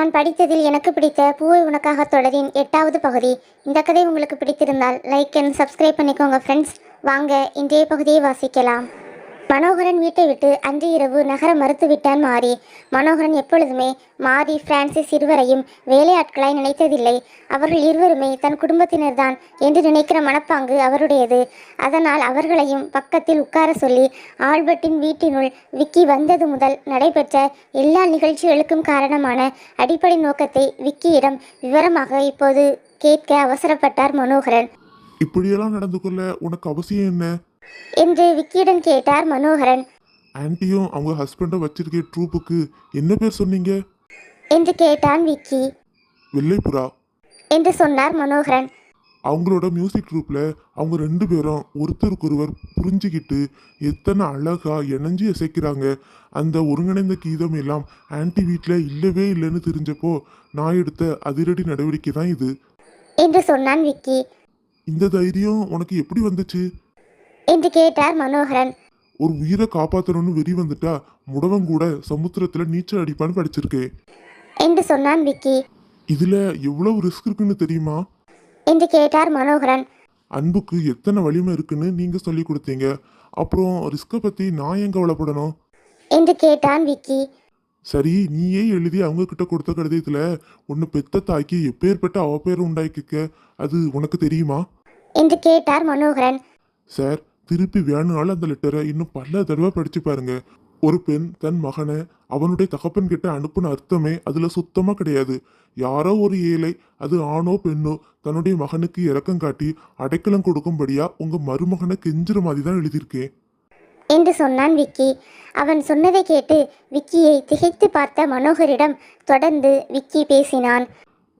நான் படித்ததில் எனக்கு பிடித்த பூவை உனக்காக தொடரின் எட்டாவது பகுதி. இந்த கதை உங்களுக்கு பிடித்திருந்தால் லைக் அண்ட் சப்ஸ்கிரைப் பண்ணிக்கோங்க ஃப்ரெண்ட்ஸ் வாங்க இன்றைய பகுதியை வாசிக்கலாம். மனோகரன் வீட்டை விட்டு அன்று இரவு நகர மறுத்துவிட்டான் மாரி. மனோகரன் எப்பொழுதுமே மாரி பிரான்சிஸ் இருவரையும் வேலையாட்களாய் நினைத்ததில்லை. அவர்கள் இருவருமே தன் குடும்பத்தினர்தான் என்று நினைக்கிற மனப்பாங்கு அவருடையது. அதனால் அவர்களையும் பக்கத்தில் உட்கார சொல்லி ஆல்பர்ட்டின் வீட்டினுள் விக்கி வந்தது முதல் நடைபெற்ற எல்லா நிகழ்ச்சிகளுக்கும் காரணமான அடிப்படை நோக்கத்தை விக்கியிடம் விவரமாக இப்போது கேட்க அவசரப்பட்டார் மனோகரன். இப்படியெல்லாம் நடந்து கொள்ள உனக்கு அவசியம் என்ன? என்று விக்கியிடம் கேட்டார் மனோகரன். ஆன்ட்டியும் அவங்க ஹஸ்பண்டை வச்சிருக்க ட்ரூப்புக்கு என்ன பேர் சொன்னீங்க? என்று கேட்டான் விக்கி. வெள்ளைப்புறா. என்று சொன்னார் மனோகரன். அவங்களோட மியூசிக் ட்ரூப்பில் அவங்க ரெண்டு பேரும் ஒருத்தருக்கொருவர் புரிஞ்சுக்கிட்டு எத்தனை அழகா இணைஞ்சு இசைக்கிறாங்க. அந்த ஒருங்கிணைந்த கீதம் எல்லாம் ஆன்ட்டி வீட்டில் இல்லவே இல்லைன்னு தெரிஞ்சப்போ நான் எடுத்த அதிரடி நடவடிக்கை தான் இது. என்று சொன்னான் விக்கி. இந்த தைரியம் உனக்கு எப்படி வந்துச்சு? என்று கேட்டார் மனோகரன். ஒரு உயிரை காப்பாற்றணும்னு வெறி வந்துட்டா முடவன் கூட சமுத்திரத்தில் நீச்சல் அடிப்பான்னு படிச்சிருக்கேன் என்று சொன்னான் விக்கி. இதுல எவ்வளவு ரிஸ்க் இருக்குன்னு தெரியுமா? என்று கேட்டார் மனோகரன். அன்புக்கு எத்தனை வலிமை இருக்குன்னு நீங்க சொல்லி கொடுத்தீங்க. அப்புறம் ரிஸ்கை பத்தி நான் ஏன் கவலைப்படணும்? என்று கேட்டான் விக்கி. சரி நீயே எழுதி அவங்க கிட்ட கொடுத்த கடிதத்துல உன்னை பெத்த தாய்க்கு எப்பேற்பட்ட அவப்பேர் உண்டாக்கிக்க அது உனக்கு தெரியுமா? என்று கேட்டார் மனோகரன். சார் திருப்பி வேணுனாலும் அந்த லெட்டரை இன்னும் பல தடவை படிச்சு பாருங்க. ஒரு பெண் தன் மகனை அவனுடைய தகப்பன் கிட்ட அனுப்புன அர்த்தமே அதுல சுத்தமா கிடையாது. யாரோ ஒரு ஏழை அது ஆணோ பெண்ணோ தன்னுடைய மகனுக்கு இறக்கம் காட்டி அடைக்கலம் கொடுக்கும்படியா உங்க மருமகனை கெஞ்சுற மாதிரி தான் எழுதியிருக்கேன். என்று சொன்னான் விக்கி. அவன் சொன்னதை கேட்டு விக்கியை திகைத்து பார்த்த மனோகரிடம் தொடர்ந்து விக்கி பேசினான்.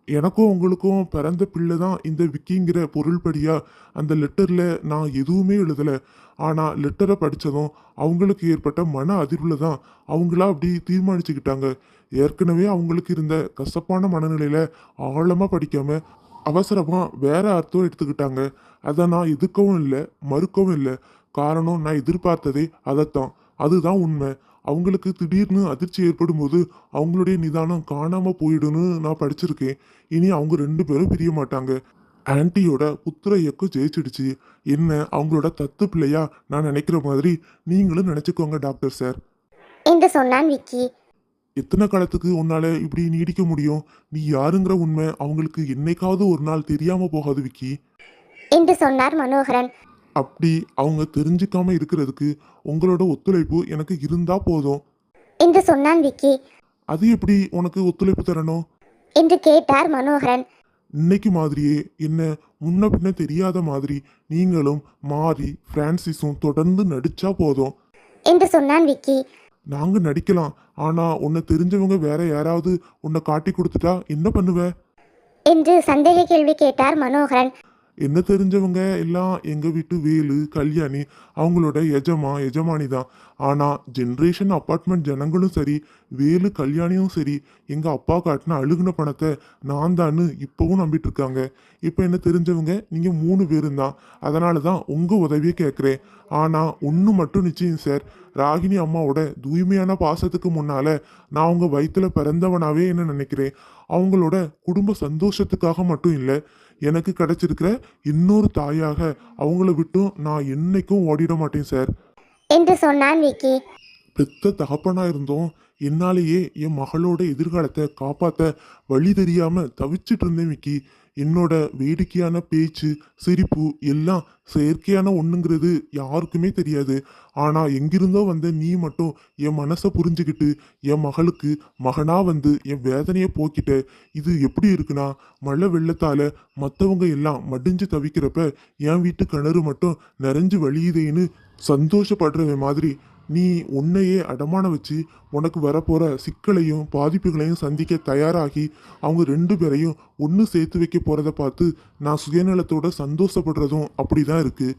எனக்கும் உங்களுக்கும் பிறந்த பிள்ளை தான் இந்த விக்கிங்கிற பொருள்படியா அந்த லெட்டரில் நான் எதுவுமே எழுதலை. ஆனால் லெட்டரை படித்ததும் அவங்களுக்கு ஏற்பட்ட மன அதிர்வில் தான் அவங்களா அப்படி தீர்மானிச்சுக்கிட்டாங்க. ஏற்கனவே அவங்களுக்கு இருந்த கசப்பான மனநிலையில் ஆழமாக படிக்காமல் அவசரமாக வேற அர்த்தம் எடுத்துக்கிட்டாங்க. அதை நான் எதுக்கவும் இல்லை மறுக்கவும் இல்லை. காரணம் நான் எதிர்பார்த்ததே அதைத்தான். அதுதான் உண்மை. அவங்களுக்கு திடீர்னு அதிர்ச்சி ஏற்படும் போது அவங்களுடைய நிதானம் காணாம போயிடும்னு நான் படிச்சிருக்கேன். இனி அவங்க ரெண்டு பேரும் பிரிய மாட்டாங்க. ஆன்ட்டியோட புத்திர இயக்கம் ஜெயிச்சிடுச்சு. என்ன அவங்களோட தத்து பிள்ளையா நான் நினைக்கிற மாதிரி நீங்களும் நினைச்சுக்கோங்க டாக்டர் சார். என்று சொன்னான் விக்கி. எத்தனை காலத்துக்கு உன்னால இப்படி நீடிக்க முடியும்? நீ யாருங்கிற உண்மை அவங்களுக்கு என்னைக்காவது ஒரு நாள் தெரியாம போகாது விக்கி. என்று சொன்னார் மனோகரன். அப்படி அவங்க தெரிஞ்சுக்காம இருக்கிறதுக்கு உங்களோட ஒத்துழைப்பு எனக்கு இருந்தா போதும். என்று சொன்னான் விக்கி. அது எப்படி உனக்கு ஒத்துழைப்பு தரணும்? என்று கேட்டார் மனோகரன். இன்னைக்கு மாதிரியே என்ன முன்ன பின்ன தெரியாத மாதிரி நீங்களும் மாறி பிரான்சிஸும் தொடர்ந்து நடிச்சா போதும். என்று சொன்னான் விக்கி. நாங்க நடிக்கலாம் ஆனா உன்னை தெரிஞ்சவங்க வேற யாராவது உன்னை காட்டி கொடுத்துட்டா என்ன பண்ணுவ? என்று சந்தேக கேள்வி கேட்டார் மனோகரன். என்ன தெரிஞ்சவங்க? எல்லாம் எங்கள் வீட்டு வேலு கல்யாணி அவங்களோட எஜமா எஜமானி தான். ஆனால் ஜென்ரேஷன் அப்பார்ட்மெண்ட் ஜனங்களும் சரி வேலு கல்யாணியும் சரி எங்கள் அப்பா காட்டின அழுகுன பணத்தை நான் தான்னு இப்போவும் நம்பிட்டு இருக்காங்க. இப்போ என்ன தெரிஞ்சவங்க? நீங்கள் மூணு பேரும் தான். அதனால தான் உங்கள் உதவியை கேட்குறேன். ஆனால் ஒன்று மட்டும் நிச்சயம் சார். ராகினி அம்மாவோட தூய்மையான பாசத்துக்கு முன்னால் நான் அவங்க வயிற்றில் பிறந்தவனாவே என்ன நினைக்கிறேன்? அவங்களோட குடும்ப சந்தோஷத்துக்காக மட்டும் இல்லை எனக்கு கிடைச்சிருக்கிற இன்னொரு தாயாக அவங்கள விட்டும் நான் என்னைக்கும் ஓடிட மாட்டேன் சார் என்று சொன்னான் விக்கி. பெத்த தகப்பனா இருந்தோம் என்னாலேயே என் மகளோட எதிர்காலத்தை காப்பாத்த வழி தெரியாம தவிச்சிட்டு இருந்தேன் விக்கி. என்னோட வேடிக்கையான பேச்சு சிரிப்பு எல்லாம் செயற்கையான ஒன்றுங்கிறது யாருக்குமே தெரியாது. ஆனால் எங்கிருந்தோ வந்த நீ மட்டும் என் மனசை புரிஞ்சுக்கிட்டு என் மகளுக்கு மகனாக வந்து என் வேதனையை போக்கிட்ட. இது எப்படி இருக்குன்னா மழை வெள்ளத்தால் மற்றவங்க எல்லாம் மடிஞ்சு தவிக்கிறப்ப என் வீட்டு கிணறு மட்டும் நிறைஞ்சு வழியுதேன்னு சந்தோஷப்படுறவன் மாதிரி நீ உன்னையே அடமான வச்சு உனக்கு வரப்போகிற சிக்கலையும் பாதிப்புகளையும் சந்திக்க தயாராகி அவங்க ரெண்டு பேரையும் ஒன்று சேர்த்து வைக்க போகிறத பார்த்து நான் சுயநலத்தோட சந்தோஷப்படுறதும் அப்படி தான் இருக்குது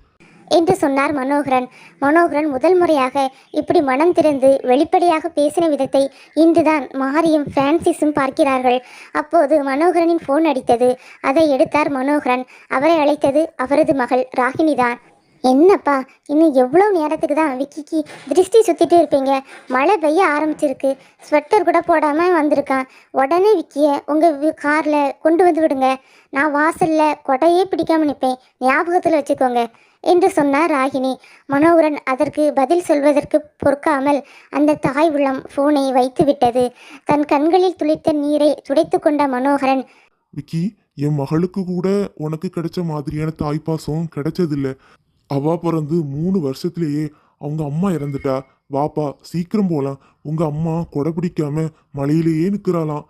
என்று சொன்னார் மனோகரன். மனோகரன் முதல் முறையாக இப்படி மனம் திறந்து வெளிப்படையாக பேசின விதத்தை இன்றுதான் மாரியும் பிரான்சிஸும் பார்க்கிறார்கள். அப்போது மனோகரனின் ஃபோன் அடித்தது. அதை எடுத்தார் மனோகரன். அவரை அழைத்தது அவரது மகள் ராகினிதான் என்னப்பா இன்னும் எவ்வளோ நேரத்துக்கு தான் விக்கிக்கு? திருஷ்டி சுற்றிட்டு இருப்பீங்க. மழை பெய்ய ஆரம்பிச்சிருக்கு. ஸ்வெட்டர் கூட போடாமல் வந்திருக்கான். உடனே விக்கிய உங்கள் காரில் கொண்டு வந்து விடுங்க. நான் வாசலில் கொடையே பிடிக்காம நிற்பேன் ஞாபகத்தில் வச்சுக்கோங்க. என்று சொன்னார் ராகினி. மனோகரன் அதற்கு பதில் சொல்வதற்கு பொறுக்காமல் அந்த தாய் உள்ளம் ஃபோனை வைத்து விட்டது. தன் கண்களில் துளித்த நீரை துடைத்து கொண்ட மனோகரன் விக்கி என் மகளுக்கு கூட உனக்கு கிடைச்ச மாதிரியான தாய்ப்பாசம் கிடைச்சதில்ல. அவா பிறந்து மூணு வருஷத்துலேயே அவங்க அம்மா இறந்துட்டா. வாப்பா சீக்கிரம் போகலாம் உங்கள் அம்மா கொடை பிடிக்காம மலையிலேயே நிற்கிறாளாம்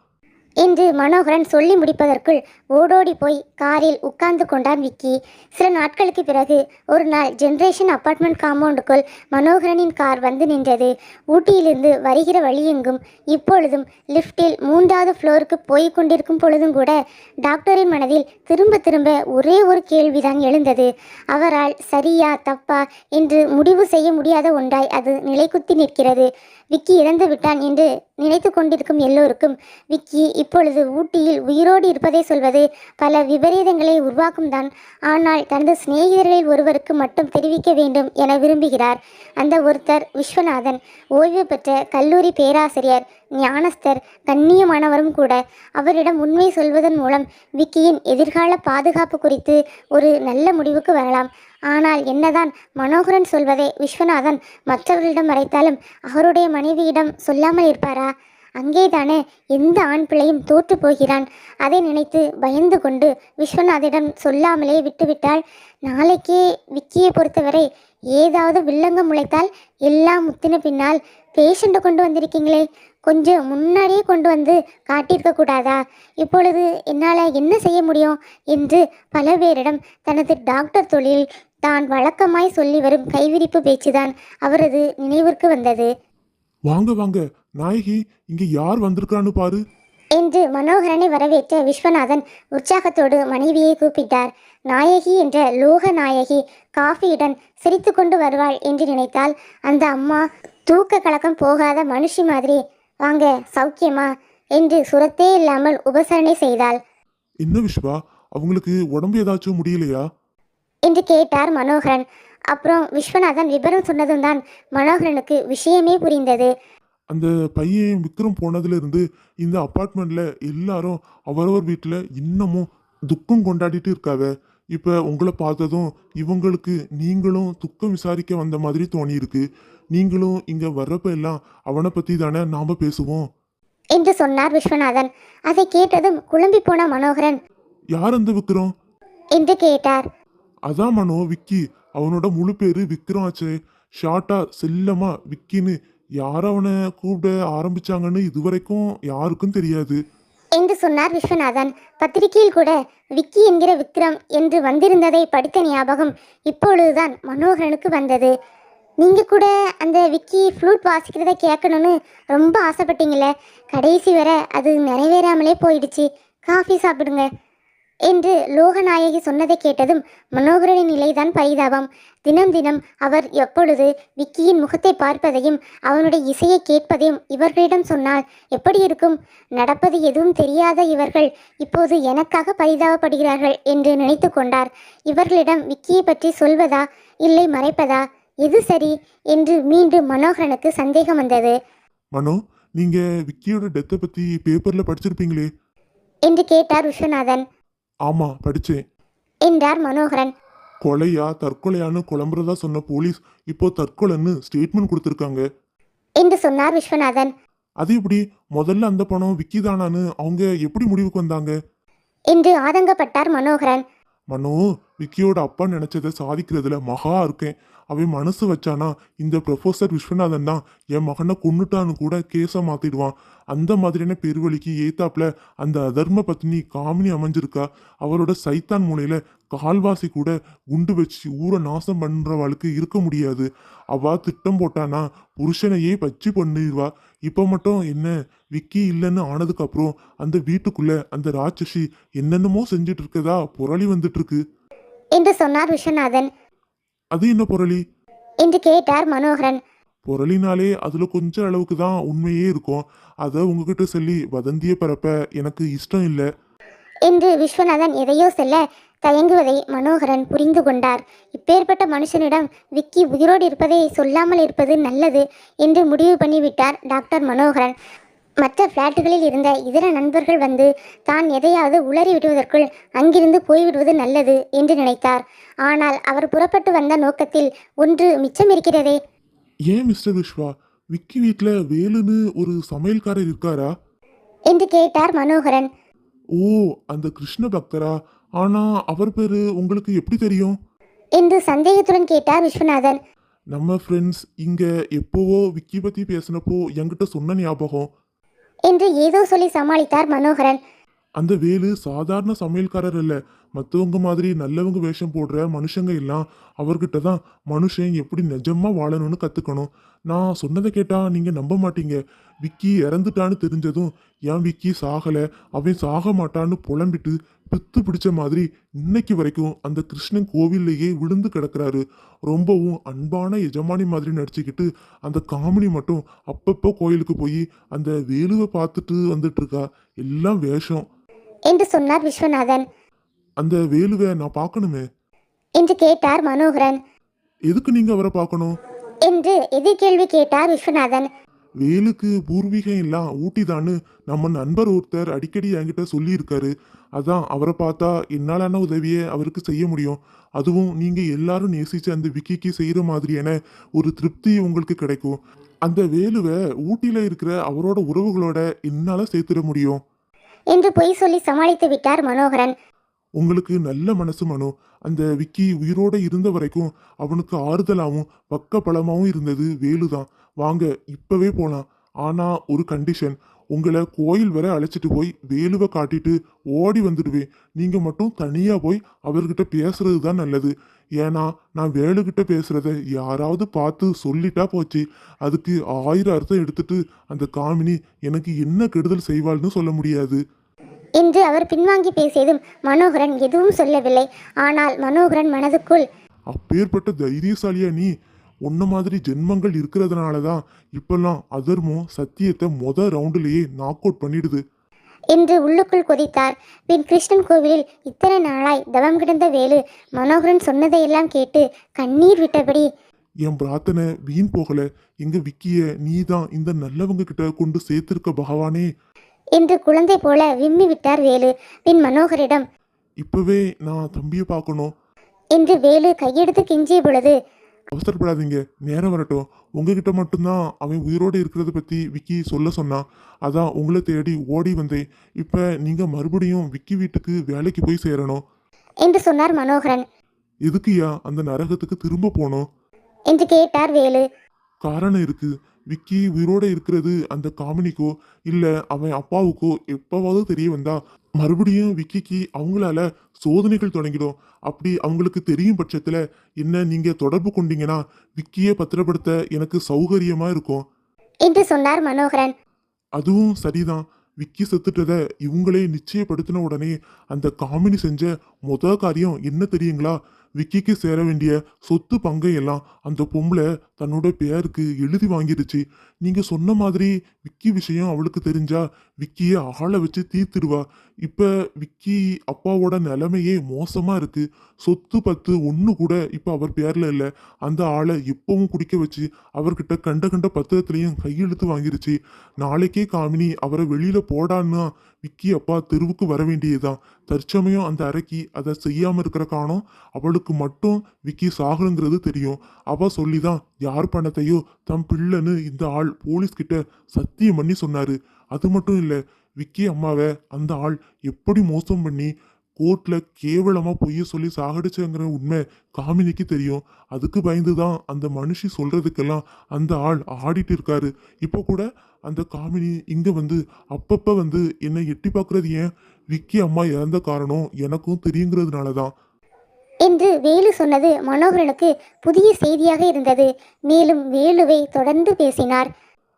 என்று மனோகரன் சொல்லி முடிப்பதற்குள் ஓடோடி போய் காரில் உட்கார்ந்து கொண்டான் விக்கி. சில நாட்களுக்கு பிறகு ஒரு நாள் ஜென்ரேஷன் அப்பார்ட்மெண்ட் காம்பவுண்டுக்குள் மனோகரனின் கார் வந்து நின்றது. ஊட்டியிலிருந்து வருகிற வழியெங்கும் இப்பொழுதும் லிஃப்டில் மூன்றாவது ஃப்ளோருக்கு போய் கொண்டிருக்கும் பொழுதும் கூட டாக்டரின் மனதில் திரும்ப திரும்ப ஒரே ஒரு கேள்விதான் எழுந்தது. அவரால் சரியா தப்பா என்று முடிவு செய்ய முடியாத ஒன்றாய் அது நிலைக்குத்தி நிற்கிறது. விக்கி இறந்து விட்டான் என்று நினைத்து கொண்டிருக்கும் எல்லோருக்கும் விக்கி இப்பொழுது ஊட்டியில் உயிரோடு இருப்பதை சொல்வது பல விபரீதங்களை உருவாக்கும் தான் ஆனால் தனது சிநேகிதர்களில் ஒருவருக்கு மட்டும் தெரிவிக்க வேண்டும் என விரும்புகிறார். அந்த ஒருத்தர் விஸ்வநாதன். ஓய்வு பெற்ற கல்லூரி பேராசிரியர் ஞானஸ்தர் கண்ணியமானவரும் கூட. அவரிடம் உண்மை சொல்வதன் மூலம் விக்கியின் எதிர்கால பாதுகாப்பு குறித்து ஒரு நல்ல முடிவுக்கு வரலாம். ஆனால் என்னதான் மனோகரன் சொல்வதை விஸ்வநாதன் மற்றவர்களிடம் மறைத்தாலும் அவருடைய மனைவியிடம் சொல்லாமல் இருப்பாரா? அங்கேதானே எந்த ஆண் பிள்ளையும் தோற்று போகிறான்? அதை நினைத்து பயந்து கொண்டு விஸ்வநாதிடம் சொல்லாமலே விட்டுவிட்டால் நாளைக்கே விக்கியை பொறுத்தவரை ஏதாவது வில்லங்கம் முளைத்தால் எல்லாம் முத்தின பின்னால் பேஷண்ட்டை கொண்டு வந்திருக்கீங்களே. கொஞ்சம் முன்னாடியே கொண்டு வந்து காட்டியிருக்க கூடாதா? இப்பொழுது என்னால் என்ன செய்ய முடியும்? என்று பல பேரிடம் தனது டாக்டர் தொழில் தான் வழக்கமாய் சொல்லி வரும் கைவிரிப்பு பேச்சுதான் அவரது நினைவிற்கு வந்தது. வாங்க வாங்க. நாயகி இங்க யார் வந்திருக்கான்னு பாரு. என்று மனோகரனை வரவேற்ற விஸ்வநாதன் உற்சாகத்தோடு மனைவியை கூப்பிட்டார். நாயகி என்ற லோக நாயகி காஃபியுடன் சிரித்து கொண்டு வருவாள் என்று நினைத்தால் அந்த அம்மா தூக்க கலக்கம் போகாத மனுஷி மாதிரி வாங்க சௌக்கியமா என்று சுரத்தே இல்லாமல் உபசரணை செய்தாள். என்ன விஸ்வா அவங்களுக்கு உடம்பு ஏதாச்சும் முடியலையா? என்று கேட்டார் மனோகரன். அப்புறம் விஸ்வநாதன் விபரம் சொன்னதும் தான் மனோகரனுக்கு விஷயமே புரிந்தது. அந்த பையன் விக்ரம் போனதுல இருந்து இந்த அப்பார்ட்மெண்ட்ல எல்லாரும் அவரவர் வீட்டில் இன்னமும் துக்கம் கொண்டாடிட்டு இருக்காவ. இப்போ உங்களை பார்த்ததும் இவங்களுக்கு நீங்களும் துக்கம் விசாரிக்க வந்த மாதிரி தோணியிருக்கு. நீங்களும் இங்க வர்றப்ப எல்லாம் அவனை பத்தி தானே நாம பேசுவோம். என்று சொன்னார் விஸ்வநாதன். அதை கேட்டதும் குழம்பி போன மனோகரன். யார் அந்த விக்ரம்? என்று கேட்டார். அதான் மனோ விக்கி. அவனோட முழு பேரு விக்ரம் ஆச்சே ஷார்ட்டா செல்லமா விக்கின்னு. யார் அவனை கூப்பிட ஆரம்பிச்சாங்கன்னு இதுவரைக்கும் யாருக்கும் தெரியாது. என்று சொன்னார் விஸ்வநாதன். பத்திரிகையில் கூட விக்கி என்கிற விக்ரம் என்று வந்திருந்ததை படித்த ஞாபகம் இப்பொழுதுதான் மனோகரனுக்கு வந்தது. நீங்கள் கூட அந்த விக்கி ஃப்ளூட் வாசிக்கிறத கேட்கணும்னு ரொம்ப ஆசைப்பட்டீங்களே. கடைசி வரை அது நிறைவேறாமலே போயிடுச்சு. காஃபி சாப்பிடுங்க. என்று லோகநாயகி சொன்னதை கேட்டதும் மனோகரனின் நிலைதான் பரிதாபம். தினம் தினம் அவர் எப்பொழுது விக்கியின் முகத்தை பார்ப்பதையும் அவனுடைய இசையை கேட்பதையும் இவர்களிடம் சொன்னால் எப்படி இருக்கும்? நடப்பது எதுவும் தெரியாத இவர்கள் இப்போது எனக்காக பரிதாபப்படுகிறார்கள் என்று நினைத்து கொண்டார். இவர்களிடம் விக்கியை பற்றி சொல்வதா? இல்லை மறைப்பதா? எது சரி? என்று மீண்டும் மனோகரனுக்கு சந்தேகம் வந்தது. மனோ நீங்க விக்கியோட டெத்தை பத்தி பேப்பர்ல படிச்சிருப்பீங்களே? என்று கேட்டார் விஸ்வநாதன். ஆமா படிச்சேன். என்றார் மனோகரன். கொலையா தற்கொலையான்னு குழம்புறதா சொன்ன போலீஸ் இப்போ தற்கொலைன்னு ஸ்டேட்மெண்ட் கொடுத்துருக்காங்க. என்று சொன்னார் விஸ்வநாதன். அது எப்படி? முதல்ல அந்த பணம் விக்கி தானான்னு அவங்க எப்படி முடிவுக்கு வந்தாங்க? என்று ஆதங்கப்பட்டார் மனோகரன். மனோ விக்கியோட அப்பா நினைச்சதை சாதிக்கிறதுல மகா இருக்கேன். அவன் மனசு வச்சானா இந்த ப்ரொஃபசர் விஸ்வநாதன் தான் என் மகனை கொன்னுட்டான்னு கூட கேஸை மாத்திடுவான். அந்த மாதிரியான பெருவழிக்கு ஏத்தாப்புல அந்த அதர்ம பத்னி காமினி அமைஞ்சிருக்கா? அவரோட சைத்தான் மூலையில கால்வாசி கூட குண்டு வச்சு ஊரை நாசம் பண்றவாளுக்கு இருக்க முடியாது. அவா திட்டம் போட்டானா புருஷனையே பச்சு பண்ணிடுவா. இப்போ மட்டும் என்ன விக்கி இல்லைன்னு ஆனதுக்கு அப்புறம் அந்த வீட்டுக்குள்ள அந்த ராட்சசி என்னென்னமோ செஞ்சுட்டு இருக்கதா புரளி வந்துட்டு இருக்கு. என்று சொன்னார் விஸ்வநாதன். அது என்ன புரளி? என்று கேட்டார் மனோகரன். புரளினாலே அதுல கொஞ்சம் அளவுக்கு தான் உண்மையே இருக்கும். அதை உங்ககிட்ட சொல்லி வதந்திய பரப்ப எனக்கு இஷ்டம் இல்லை. என்று விஸ்வநாதன் எதையோ சொல்ல தயங்குவதை மனோகரன் புரிந்து கொண்டார். இப்பேற்பட்ட மனுஷனிடம் விக்கி உயிரோடு இருப்பதை சொல்லாமல் இருப்பது நல்லது என்று முடிவு பண்ணிவிட்டார் டாக்டர் மனோகரன். மற்ற ஃப்ளாட்டுகளில் இருந்த இதர நண்பர்கள் வந்து தான் எதையாவது உளறி விடுவதற்குள் அங்கிருந்து போய்விடுவது நல்லது என்று நினைத்தார். ஆனால் அவர் புறப்பட்டு வந்த நோக்கத்தில் ஒன்று மிச்சம் இருக்கிறதே. ஏன் மிஸ்டர் விஸ்வா? விக்கி வீட்டில் வேலுன்னு ஒரு சமையல்காரர் இருக்காரா? என்று கேட்டார் மனோகரன். ஓ அந்த கிருஷ்ண பக்தரா? ஆனா அவர் பேரு உங்களுக்கு எப்படி தெரியும்? என்று சந்தேகத்துடன் கேட்டார் விஸ்வநாதன். நம்ம ஃப்ரெண்ட்ஸ் இங்க எப்போவோ விக்கி பத்தி பேசினப்போ என்கிட்ட சொன்ன ஞாபகம். என்று ஏதோ சொல்லி சமாளித்தார் மனோகரன். அந்த வேலு சாதாரண சமையல்காரர் இல்ல மற்றவங்க மாதிரி நல்லவங்க வேஷம் போடுற மனுஷங்க எல்லாம் அவர்கிட்ட தான் மனுஷன் எப்படி நிஜமா வாழணும்னு கத்துக்கணும். நான் சொன்னதை கேட்டா நீங்க நம்ப மாட்டீங்க. விக்கி இறந்துட்டான்னு தெரிஞ்சதும் ஏன் விக்கி சாகல? அவன் சாக மாட்டான்னு புலம்பிட்டு பித்து பிடிச்ச மாதிரி இன்னைக்கு வரைக்கும் அந்த கிருஷ்ணன் கோவில்லையே விழுந்து கிடக்குறாரு. ரொம்பவும் அன்பான எஜமானி மாதிரி நடிச்சுக்கிட்டு அந்த காமெடி மட்டும் அப்பப்போ கோயிலுக்கு போய் அந்த வேலுவை பார்த்துட்டு வந்துட்டு இருக்கா எல்லாம் வேஷம். என்று சொன்னார் விஸ்வநாதன். அந்த வேலுவை நான் பார்க்கணுமே. என்று கேட்டார் மனோகரன். எதுக்கு நீங்க அவரை பார்க்கணும்? என்று எதிர்கேள்வி கேட்டார் விஸ்வநாதன். வேலுக்கு பூர்வீகம் எல்லாம் ஊட்டிதான்னு நம்ம நண்பர் ஒருத்தர் அடிக்கடி என்கிட்ட சொல்லியிருக்காரு. அதான் அவரை பார்த்தா என்னாலான உதவியை அவருக்கு செய்ய முடியும். அதுவும் நீங்க எல்லாரும் நேசிச்ச அந்த விக்கிக்கு செய்யற மாதிரியான ஒரு திருப்தி உங்களுக்கு கிடைக்கும். அந்த வேலுவை ஊட்டியில இருக்கிற அவரோட உறவுகளோட என்னால சேர்த்துட முடியும்? என்று பொய் சொல்லி சமாளித்து விட்டார் மனோகரன். உங்களுக்கு நல்ல மனசு மனோ. அந்த விக்கி உயிரோட இருந்த வரைக்கும் அவனுக்கு ஆறுதலாவும் பக்கபலமாவும் இருந்தது வேலுதான். வாங்க இப்பவே போலாம். ஆனா ஒரு கண்டிஷன் உங்களை கோயில் வரை அழைச்சிட்டு போய் வேலுவை காட்டிட்டு ஓடி வந்துடுவேன். நீங்க மட்டும் தனியா போய் அவர்கிட்ட பேசுறது தான் நல்லது. ஏன்னா நான் வேலுகிட்ட பேசுறத யாராவது பார்த்து சொல்லிட்டா போச்சு. அதுக்கு ஆயிரம் அர்த்தம் எடுத்துட்டு அந்த காமினி எனக்கு என்ன கெடுதல் செய்வாள்னு சொல்ல முடியாது. என்று அவர் பின்வாங்கி பேசியதும் மனோகரன் எதுவும் சொல்லவில்லை. ஆனால் மனோகரன் மனதுக்குள் அப்பேற்பட்ட தைரியசாலியா நீ உன்ன மாதிரி ஜென்மங்கள் இருக்கிறதுனால தான் இப்பெல்லாம் அதர்மம் சத்தியத்தை மொத ரவுண்டுலயே நாக் அவுட் பண்ணிடுது. என்று உள்ளுக்குள் கொதித்தார். பின் கிருஷ்ணன் கோவிலில் இத்தனை நாளாய் தவம் கிடந்த வேலு மனோகரன் சொன்னதையெல்லாம் கேட்டு கண்ணீர் விட்டபடி என் பிரார்த்தனை வீண் போகல. எங்க விக்கிய நீ தான் இந்த நல்லவங்க கிட்ட கொண்டு சேர்த்திருக்க பகவானே. என்று குழந்தை போல விம்மி விட்டார் வேலு. பின் மனோகரிடம் இப்பவே நான் தம்பியை பார்க்கணும். என்று வேலு கையெடுத்து கெஞ்சிய பொழுது அவசரப்படாதீங்க. நேரம் வரட்டும். உங்ககிட்ட மட்டும்தான் அவன் உயிரோடு இருக்கிறத பத்தி விக்கி சொல்ல சொன்னான் அதான் உங்களை தேடி ஓடி வந்தேன். இப்ப நீங்க மறுபடியும் விக்கி வீட்டுக்கு வேலைக்கு போய் சேரணும். என்று சொன்னார் மனோகரன். எதுக்குயா அந்த நரகத்துக்கு திரும்ப போனோம் என்று கேட்டார் வேலு. காரணம் இருக்கு. விக்கி உயிரோட இருக்கிறது அந்த காமினிக்கோ இல்ல அவன் அப்பாவுக்கோ எப்பவாவது தெரிய வந்தா மறுபடியும் விக்கிக்கு அவங்களால சோதனைகள் தொடங்கிடும். அப்படி அவங்களுக்கு தெரியும் பட்சத்துல என்ன நீங்க தொடர்பு கொண்டீங்கன்னா விக்கியை பத்திரப்படுத்த எனக்கு சௌகரியமா இருக்கும். என்று சொன்னார் மனோகரன். அதுவும் சரிதான். விக்கி செத்துட்டத இவங்களே நிச்சயப்படுத்தின உடனே அந்த காமினி செஞ்ச முத காரியம் என்ன தெரியுங்களா? விக்கிக்கு சேர வேண்டிய சொத்து பங்கை எல்லாம் அந்த பொம்பளை தன்னோட பேருக்கு எழுதி வாங்கிருச்சு நீங்க சொன்ன மாதிரி விக்கி விஷயம் அவளுக்கு தெரிஞ்சா விக்கிய ஆள வச்சு தீர்த்துடுவா. இப்ப விக்கி அப்பாவோட நிலைமையே மோசமா இருக்கு. சொத்து பத்து ஒன்று கூட இப்ப அவர் பேர்ல இல்ல. அந்த ஆளை எப்பவும் குடிக்க வச்சு அவர்கிட்ட கண்ட கண்ட பத்திரத்திலையும் கையெழுத்து வாங்கிருச்சு. நாளைக்கே காமினி அவரை வெளியில போடான்னா விக்கி அப்பா தெருவுக்கு வர வேண்டியதுதான். தற்சமயம் அந்த அறைக்கு அதை செய்யாம இருக்கிற காரணம் அவளுக்கு மட்டும் விக்கி சாகணுங்கிறது தெரியும். அவ சொல்லிதான் யார் பணத்தையோ தம் பிள்ளைன்னு இந்த ஆள் போலீஸ்கிட்ட சத்தியம் பண்ணி சொன்னாரு. அது மட்டும் இல்லை விக்கி அம்மாவை அந்த ஆள் எப்படி மோசம் பண்ணி கோர்ட்டில் கேவலமாக பொய்ய சொல்லி சாகடிச்சங்கிற உண்மை காமினிக்கு தெரியும். அதுக்கு பயந்து தான் அந்த மனுஷி சொல்கிறதுக்கெல்லாம் அந்த ஆள் ஆடிட்டு இருக்காரு. இப்போ கூட அந்த காமினி இங்கே வந்து அப்பப்போ வந்து என்னை எட்டி பார்க்கறது ஏன்? விக்கி அம்மா இறந்த காரணம் எனக்கும் தெரியுங்கிறதுனால தான் என்று வேலு சொன்னது மனோகரனுக்கு புதிய செய்தியாக இருந்தது. மேலும் வேலுவை தொடர்ந்து பேசினார்.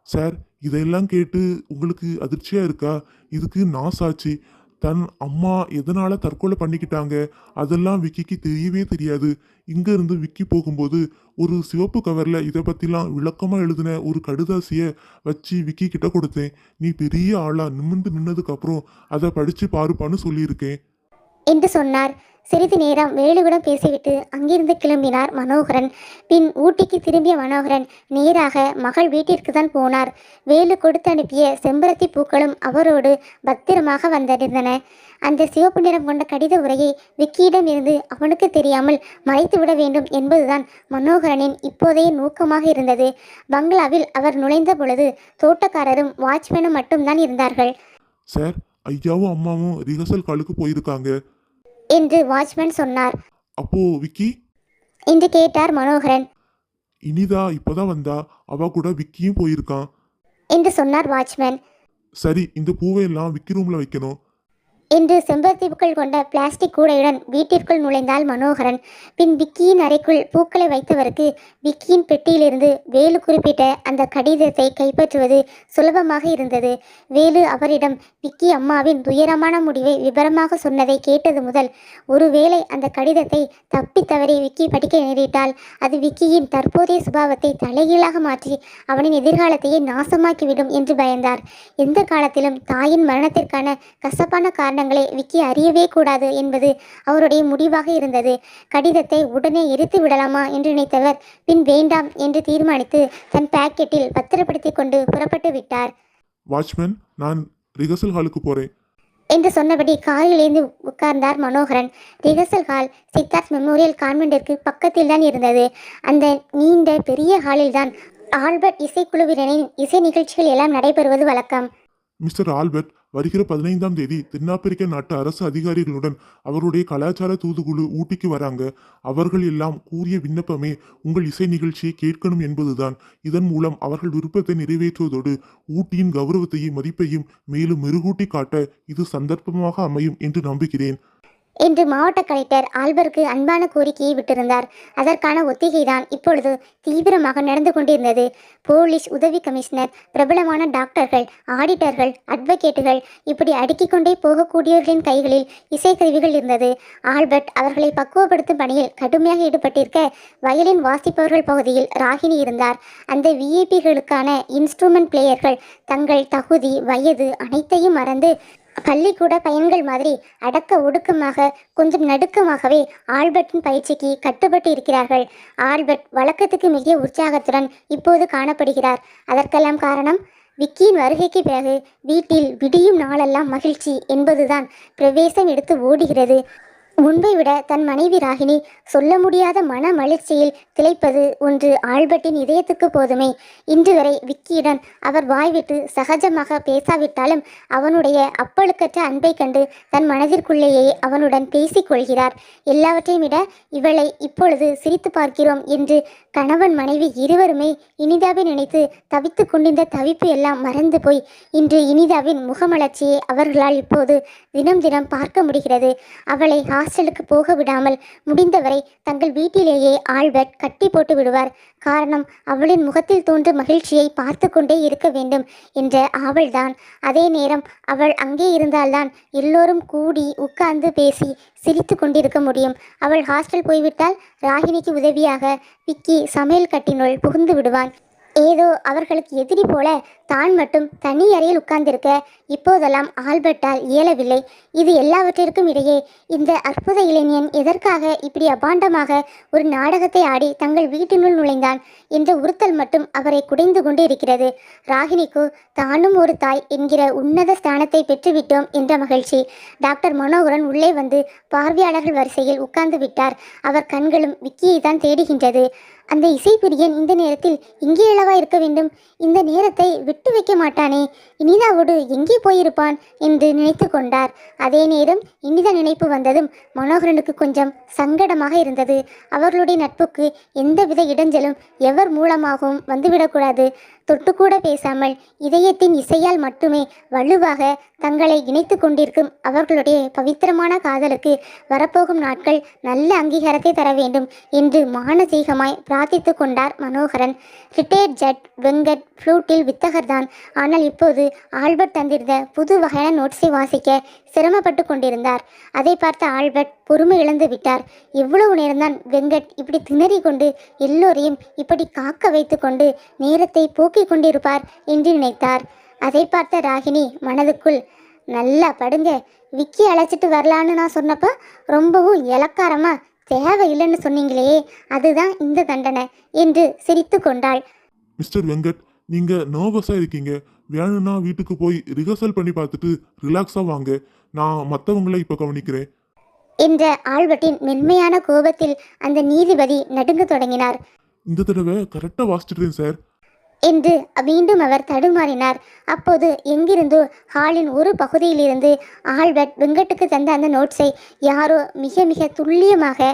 சார் இதையெல்லாம் கேட்டு உங்களுக்கு அதிர்ச்சியா இருக்கா? இதுக்கு நான் சாட்சி. தன் அம்மா எதனால தற்கொலை பண்ணிக்கிட்டாங்க? அதெல்லாம் விக்கிக்கு தெரியவே தெரியாது. இங்க இருந்து விக்கி போகும்போது ஒரு சிவப்பு கவர்ல இதை பத்திலாம் விளக்கமா எழுதின ஒரு கடுதாசிய வச்சு விக்கி கிட்ட கொடுத்தேன். நீ பெரிய ஆளா நிமிர்ந்து நின்னதுக்கு அப்புறம் அதை படிச்சு பாருப்பான்னு சொல்லியிருக்கேன். என்று சொன்னார். சிறிது நேரம் வேலுவிடம் பேசிவிட்டு அங்கிருந்து கிளம்பினார் மனோகரன். பின் ஊட்டிக்கு திரும்பிய மனோகரன் நேராக மகள் வீட்டிற்கு தான் போனார். வேலு கொடுத்து அனுப்பிய செம்பருத்தி பூக்களும் அவரோடு பத்திரமாக வந்தடைந்தன அந்த சிவப்பு நிறம் கொண்ட கடித உரையை விக்கியிடம் இருந்து அவனுக்கு தெரியாமல் மறைத்து விட வேண்டும் என்பதுதான் மனோகரனின் இப்போதைய நோக்கமாக இருந்தது. பங்களாவில் அவர் நுழைந்த பொழுது தோட்டக்காரரும் வாட்ச்மேனும் மட்டும்தான் இருந்தார்கள். சார் ஐயாவும் அம்மாவும் ரிஹர்சல் காலுக்கு போயிருக்காங்க. என்று வாட்ச்மேன் சொன்னார். அப்போ விக்கி? என்று கேட்டார் மனோகரன். இனிதா இப்பதான் வந்தா அவ கூட விக்கியும் போயிருக்கான். என்று சொன்னார் வாட்ச்மேன். சரி இந்த பூவை எல்லாம் விக்கி ரூம்ல வைக்கணும். என்று செம்பருத்தி பூக்கள் கொண்ட பிளாஸ்டிக் கூடையுடன் வீட்டிற்குள் நுழைந்தாள் மனோகரன். பின் விக்கியின் அறைக்குள் பூக்களை வைத்தவருக்கு விக்கியின் பெட்டியிலிருந்து வேலு குறிப்பிட்ட அந்த கடிதத்தை கைப்பற்றுவது சுலபமாக இருந்தது. வேலு அவரிடம் விக்கி அம்மாவின் துயரமான முடிவை விபரமாக சொன்னதை கேட்டது முதல் ஒருவேளை அந்த கடிதத்தை தப்பி தவறி விக்கி படிக்க நேரிட்டால் அது விக்கியின் தற்போதைய சுபாவத்தை தலைகீழாக மாற்றி அவனின் எதிர்காலத்தையே நாசமாக்கிவிடும் என்று பயந்தார். எந்த காலத்திலும் தாயின் மரணத்திற்கான கசப்பான காரணம் காரணங்களை விக்கி அறியவே கூடாது என்பது அவருடைய முடிவாக இருந்தது. கடிதத்தை உடனே எரித்து விடலாமா என்று நினைத்தவர் பின் வேண்டாம் என்று தீர்மானித்து தன் பாக்கெட்டில் பத்திரப்படுத்தி கொண்டு புறப்பட்டு விட்டார். வாட்ச்மேன் நான் ரிஹர்சல் ஹாலுக்கு போறேன். என்று சொன்னபடி காரிலிருந்து உட்கார்ந்தார் Manoharan. Rehearsal hall Siddharth memorial கான்வென்ட்டிற்கு பக்கத்தில் தான் இருந்தது. அந்த நீண்ட பெரிய ஹாலில் தான் ஆல்பர்ட் இசைக்குழுவினரின் இசை நிகழ்ச்சிகள் எல்லாம் நடைபெறுவது வழக்கம். மிஸ்டர் ஆல்பர்ட் வருகிற பதினைந்தாம் தேதி தென்னாப்பிரிக்க நாட்டு அரசு அதிகாரிகளுடன் அவருடைய கலாச்சார தூதுக்குழு ஊட்டிக்கு வராங்க. அவர்கள் எல்லாம் கூறிய விண்ணப்பமே உங்கள் இசை நிகழ்ச்சியை கேட்கணும் என்பதுதான். இதன் மூலம் அவர்கள் விருப்பத்தை நிறைவேற்றுவதோடு ஊட்டியின் கௌரவத்தையும் மதிப்பையும் மேலும் மெருகூட்டி காட்ட இது சந்தர்ப்பமாக அமையும் என்று நம்புகிறேன். என்று மாவட்ட கலெக்டர் ஆல்பருக்கு அன்பான கோரிக்கையை விட்டிருந்தார். அதற்கான ஒத்திகைதான் இப்பொழுது தீவிரமாக நடந்து கொண்டிருந்தது. போலீஸ் உதவி கமிஷனர் பிரபலமான டாக்டர்கள் ஆடிட்டர்கள் அட்வொகேட்டுகள் இப்படி அடுக்கிக் கொண்டே போகக்கூடியவர்களின் கைகளில் இசைக்கருவிகள் இருந்தது. ஆல்பர்ட் அவர்களை பக்குவப்படுத்தும் பணியில் கடுமையாக ஈடுபட்டிருக்க வயலின் வாசிப்பவர்கள் பகுதியில் ராகினி இருந்தார். அந்த விஐபிகளுக்கான இன்ஸ்ட்ருமெண்ட் பிளேயர்கள் தங்கள் தகுதி வயது அனைத்தையும் மறந்து பள்ளிக்கூட பையன்கள் மாதிரி அடக்க ஒடுக்கமாக கொஞ்சம் நடுக்கமாகவே ஆல்பர்ட்டின் பயிற்சிக்கு கட்டுப்பட்டு இருக்கிறார்கள். ஆல்பர்ட் வழக்கத்துக்கு மிக உற்சாகத்துடன் இப்போது காணப்படுகிறார். அதற்கெல்லாம் காரணம் விக்கியின் வருகைக்கு பிறகு வீட்டில் விடியும் நாளெல்லாம் மகிழ்ச்சி என்பதுதான். பிரவேசம் எடுத்து ஓடுகிறது. முன்பை விட தன் மனைவி ராகினி சொல்ல முடியாத மன மகிழ்ச்சியில் திளைப்பது ஒன்று ஆல்பர்ட்டின் இதயத்துக்கு போதுமே. இன்று வரை விக்கியுடன் அவர் வாய்விட்டு சகஜமாக பேசாவிட்டாலும் அவனுடைய அப்பழுக்கற்ற அன்பை கண்டு தன் மனதிற்குள்ளேயே அவனுடன் பேசிக்கொள்கிறார் எல்லாவற்றையும் விட இவளை இப்பொழுது சிரித்து பார்க்கிறோம் என்று கணவன் மனைவி இருவருமே இனிதாவை நினைத்து தவித்து கொண்டிருந்த தவிப்பு எல்லாம் மறந்து போய் இன்று இனிதாவின் முகமலர்ச்சியை அவர்களால் இப்போது தினம் தினம் பார்க்க முடிகிறது. அவளை ஹாஸ்டலுக்கு போக விடாமல் முடிந்தவரை தங்கள் வீட்டிலேயே ஆல்பர்ட் கட்டி போட்டு விடுவார். காரணம் அவளின் முகத்தில் தோன்றும் மகிழ்ச்சியை பார்த்து கொண்டே இருக்க வேண்டும் என்ற ஆவல்தான். அதே நேரம் அவள் அங்கே இருந்தால்தான் எல்லோரும் கூடி உட்கார்ந்து பேசி சிரித்து கொண்டிருக்க முடியும். அவள் ஹாஸ்டல் போய்விட்டால் ராகினிக்கு உதவியாக விக்கி சமையல் கட்டினுள் புகுந்து விடுவான். ஏதோ அவர்களுக்கு எதிரி போல தான் மட்டும் தனி அறையில் உட்கார்ந்திருக்க இப்போதெல்லாம் ஆல்பர்ட்டால் இயலவில்லை. இது எல்லாவற்றிற்கும் இடையே இந்த அற்புத இளைஞன் எதற்காக இப்படி அபாண்டமாக ஒரு நாடகத்தை ஆடி தங்கள் வீட்டினுள் நுழைந்தான் என்ற உறுத்தல் மட்டும் அவரை குடைந்து கொண்டு இருக்கிறது. ராகினிக்கு தானும் ஒரு தாய் என்கிற உன்னத ஸ்தானத்தை பெற்றுவிட்டோம் என்ற மகிழ்ச்சி. டாக்டர் மனோகரன் உள்ளே வந்து பார்வையாளர்கள் வரிசையில் உட்கார்ந்து விட்டார். அவர் கண்களும் விக்கியை தான் தேடுகின்றது. அந்த இசைப்பிரியன் இந்த நேரத்தில் இங்கே அளவா இருக்க வேண்டும். இந்த நேரத்தை விட்டு வைக்க மாட்டானே. இனிதாவோடு எங்கே போயிருப்பான் என்று நினைத்து கொண்டார். அதே நேரம் இனிதா நினைப்பு வந்ததும் மனோகரனுக்கு கொஞ்சம் சங்கடமாக இருந்தது. அவர்களுடைய நட்புக்கு எந்தவித இடைஞ்சலும் எவர் மூலமாகவும் வந்துவிடக்கூடாது. தொட்டுக்கூட பேசாமல் இதயத்தின் இசையால் மட்டுமே வலுவாக தங்களை இணைத்து கொண்டிருக்கும் அவர்களுடைய பவித்திரமான காதலுக்கு வரப்போகும் நாட்கள் நல்ல அங்கீகாரத்தை தர வேண்டும் என்று மானசீகமாய் பிரார்த்தித்து கொண்டார் மனோகரன். ரிட்டையர்ட் ஜட் வெங்கட் ஃப்ளூட்டில் வித்தகர்தான். ஆனால் இப்போது ஆல்பர்ட் தந்திருந்த புது வகையான நோட்ஸை வாசிக்க சிரமப்பட்டு கொண்டிருந்தார். அதை பார்த்த ஆல்பர்ட் பொறுமை இழந்து விட்டார். எவ்வளவு நேரம்தான் வெங்கட் இப்படி திணறி கொண்டு எல்லோரையும் இப்படி காக்க வைத்து கொண்டு நேரத்தை போக்கிக் கொண்டிருப்பார் என்று நினைத்தார். அதை பார்த்த ராகினி மனதுக்குள் நல்லா படுங்க விக்கி அழைச்சிட்டு வரலான்னு நான் சொன்னப்போ ரொம்பவும் இலக்காரமாக தேவையில்லைன்னு சொன்னீங்களே அதுதான் இந்த தண்டனை என்று சிரித்து கொண்டாள். மிஸ்டர் வெங்கட் நீங்க நர்வஸா இருக்கீங்க. வேணும்னா வீட்டுக்கு போய் ரிஹர்சல் பண்ணி பார்த்துட்டு ரிலாக்ஸா வாங்க. நான் மற்றவங்கள இப்போ கவனிக்கிறேன். என்ற ஆல்பர்ட்டின் மென்மையான கோபத்தில் அந்த நீதிபதி நடுங்க தொடங்கினார். இந்த தடவை கரெக்டாக வாசிச்சிட்டேன் சார் என்று மீண்டும் அவர் தடுமாறினார். அப்போது எங்கிருந்தோ ஹாலின் ஒரு பகுதியிலிருந்து ஆல்பர்ட் வெங்கட்டுக்கு தந்த அந்த நோட்ஸை யாரோ மிக மிக துல்லியமாக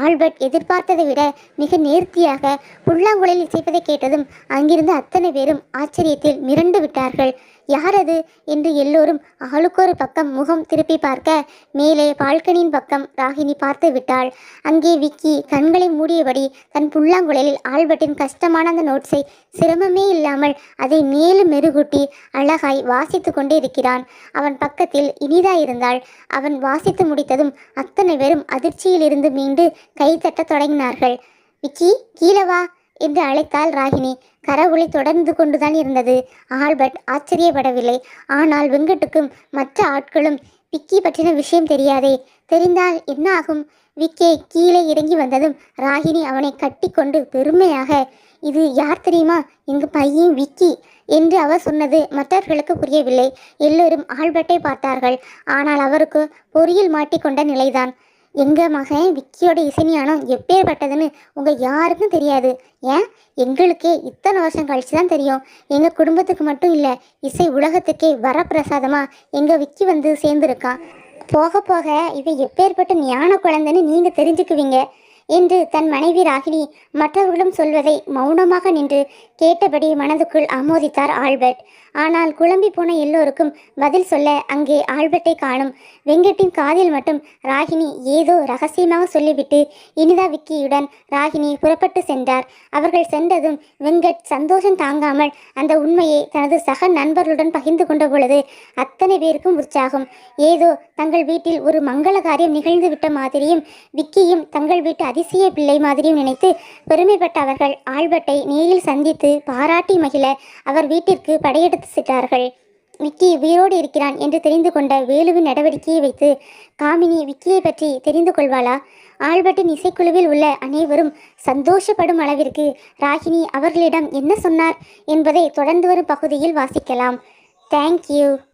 ஆல்பர்ட் எதிர்பார்த்ததை விட மிக நேர்த்தியாக புல்லாங்குழலில் இசைப்பதை கேட்டதும் அங்கிருந்து அத்தனை பேரும் ஆச்சரியத்தில் மிரண்டு விட்டார்கள். யார் அது என்று எல்லோரும் ஆளுக்கொரு பக்கம் முகம் திருப்பி பார்க்க மேலே பால்கனியின் பக்கம் ராகினி பார்த்து விட்டாள். அங்கே விக்கி கண்களை மூடியபடி தன் புல்லாங்குழலில் ஆல்பர்ட்டின் கஷ்டமான அந்த நோட்ஸை சிரமமே இல்லாமல் அதை மேலும் மெருகூட்டி அழகாய் வாசித்து கொண்டே இருக்கிறான் அவன் பக்கத்தில் இனிதா இருந்தாள். அவன் வாசித்து முடித்ததும் அத்தனை பேரும் அதிர்ச்சியிலிருந்து மீண்டு கைத்தட்டத் தொடங்கினார்கள். விக்கி கீழே வா. என்று அழைத்தாள் ராகினி. கரவுளை தொடர்ந்து கொண்டுதான் இருந்தது. ஆல்பர்ட் ஆச்சரியப்படவில்லை. ஆனால் வெங்கட்டுக்கும் மற்ற ஆட்களும் விக்கி பற்றின விஷயம் தெரியாதே. தெரிந்தால் என்ன ஆகும்? விக்கே கீழே இறங்கி வந்ததும் ராகினி அவனை கட்டிக்கொண்டு பெருமையாக இது யார் தெரியுமா? எங்கள் பையன் விக்கி என்று அவர் சொன்னது மற்றவர்களுக்கு புரியவில்லை. எல்லோரும் ஆல்பர்ட்டை பார்த்தார்கள். ஆனால் அவருக்கு பொறியில் மாட்டிக்கொண்ட நிலைதான். எங்கள் மகன் விக்கியோட இசைஞானம் எப்பேற்பட்டதுன்னு உங்கள் யாருக்கும் தெரியாது. ஏன்? எங்களுக்கே இத்தனை வருஷம் கழிச்சு தான் தெரியும். எங்கள் குடும்பத்துக்கு மட்டும் இல்லை இசை உலகத்துக்கே வரப்பிரசாதமாக எங்கள் விக்கி வந்து சேர்ந்துருக்கான். போக போக இவை எப்பேற்பட்ட ஞான குழந்தைன்னு நீங்கள் தெரிஞ்சுக்குவீங்க. என்று தன் மனைவி ராகினி மற்றவர்களும் சொல்வதை மௌனமாக நின்று கேட்டபடி மனதுக்குள் ஆமோதித்தார் ஆல்பர்ட். ஆனால் குழம்பி போன எல்லோருக்கும் பதில் சொல்ல அங்கே ஆல்பர்ட்டை காணும் வெங்கட்டின் காதில் மட்டும் ராகினி ஏதோ ரகசியமாக சொல்லிவிட்டு இனிதா விக்கியுடன் ராகினி புறப்பட்டு சென்றார். அவர்கள் சென்றதும் வெங்கட் சந்தோஷம் தாங்காமல் அந்த உண்மையை தனது சக நண்பர்களுடன் பகிர்ந்து கொண்ட பொழுது அத்தனை பேருக்கும் உற்சாகம். ஏதோ தங்கள் வீட்டில் ஒரு மங்கள காரியம் நிகழ்ந்து விட்ட மாதிரியும் விக்கியும் தங்கள் வீட்டு அதிசய பிள்ளை மாதிரியும் நினைத்து பெருமைப்பட்ட அவர்கள் ஆல்பர்ட்டை நேரில் சந்தித்து பாராட்டி மகிழ அவர் வீட்டிற்கு படையெடுத்து சென்றார்கள். விக்கி உயிரோடு இருக்கிறான் என்று தெரிந்து கொண்ட வேலுவின் நடவடிக்கையை வைத்து காமினி விக்கியை பற்றி தெரிந்து கொள்வாளா? ஆல்பர்ட்டின் இசைக்குழுவில் உள்ள அனைவரும் சந்தோஷப்படும் அளவிற்கு ராகினி அவர்களிடம் என்ன சொன்னார் என்பதை தொடர்ந்து வரும் பகுதியில் வாசிக்கலாம். தேங்க்யூ